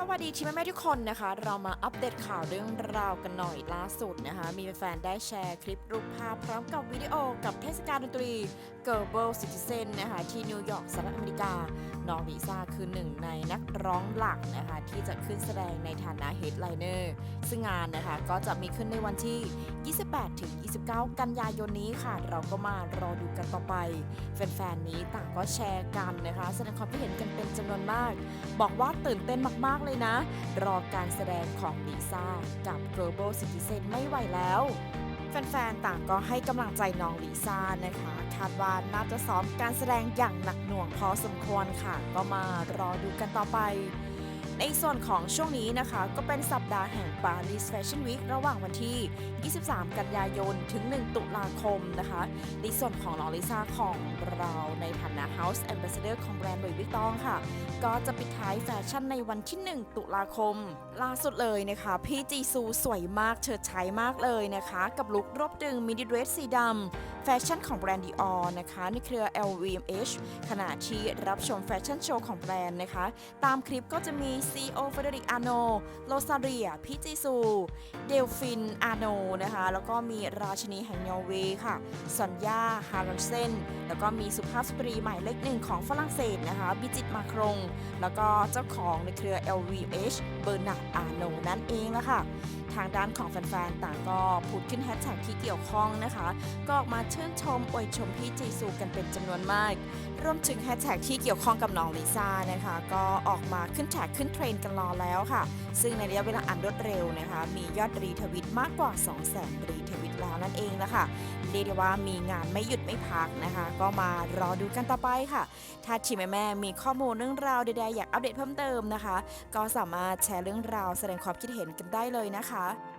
สวัสดีทีมแม่ทุกคนนะคะ เรามาอัปเดตข่าวเรื่องราวกันหน่อยล่าสุดนะคะ มีแฟนได้แชร์คลิปรูปภาพพร้อมกับวิดีโอกับเทศกาลดนตรี Global Citizen นะคะ ที่นิวยอร์กสหรัฐอเมริกา น้องลิซ่าคือหนึ่งในนักร้องหลักนะคะที่จะขึ้นแสดงในฐานะเฮดไลเนอร์ซึ่งงานนะคะก็จะมีขึ้นในวันที่ 28ถึง29 กันยายนนี้ค่ะ เราก็มารอดูกันต่อไป แฟนๆนี้ต่างก็แชร์กันนะคะ แสดงความคิดเห็นกันเป็นจำนวนมาก บอกว่าตื่นเต้นมากๆเลยนะ รอการแสดงของลิซ่ากับ Global Citizen ไม่ไหวแล้ว แฟนๆ ต่างก็ให้กำลังใจน้องลิซ่านะคะ คาดว่าน่าจะซ้อมการแสดงอย่างหนักหน่วงพอสมควรค่ะ ก็มารอดูกันต่อไป ในส่วนของช่วงนี้นะคะ ก็เป็นสัปดาห์แห่งปารีสแฟชั่นวีคระหว่างวันที่ 23 กันยายน ถึง 1 ตุลาคมนะคะ ในส่วนของน้องลิซ่าของเราในฐานะ House Ambassador ของแบรนด์ Louis Vuitton ค่ะ ก็จะปิดท้ายแฟชั่นในวันที่ 1 ตุลาคม ล่าสุดเลยนะคะ พี่จีซูสวยมากเฉิดฉายมากเลยนะคะ กับลุครบดึงมินิเดรสสีดำ แฟชั่นของแบรนด์ดีออนะคะในเครือ LVMH ขณะที่รับชมแฟชั่นโชว์ของแบรนด์นะคะ ตามคลิปก็จะมี CEO เฟเดริกอาโนโลซาเรียพี่จีซูเดลฟินอาโนนะคะ แล้วก็มีราชินีแห่งนอร์เวย์ค่ะสัญญาฮารันเซนแล้วก็มีสุภาพสตรีหมายเลขหนึ่งของฝรั่งเศสนะคะบิจิตมาครง แล้วก็เจ้าของในเครือ LVMH เบอร์นาร์ดอาโนนั่นเองละค่ะ ทางด้านของแฟนๆ ต่างก็พูดขึ้นแฮชแท็กที่เกี่ยวข้องนะคะ ก็ออกมาชื่นชมอวยชมพี่จีซูกันเป็นจำนวนมาก รวมถึงแฮชแท็กที่เกี่ยวข้องกับน้องลิซ่านะคะ ก็ออกมาขึ้นแท็กขึ้นเทรนกันรอแล้วค่ะ ซึ่งในระยะเวลาอันรวดเร็วนะคะ มียอดรีทวิตมากกว่า 2 0 0 0 0 0รีทวิตแล้วนั่นเองละคะเรียกได้ว่ามีงานไม่หยุดไม่พักนะคะ ก็มารอดูกันต่อไปค่ะ ถ้าทีมแม่มีข้อมูลเรื่องราวใดๆอยากอัปเดตเพิ่มเติมนะคะ ก็สามารถแชร์เรื่องราวแสดงความคิดเห็นกันได้เลยนะคะ다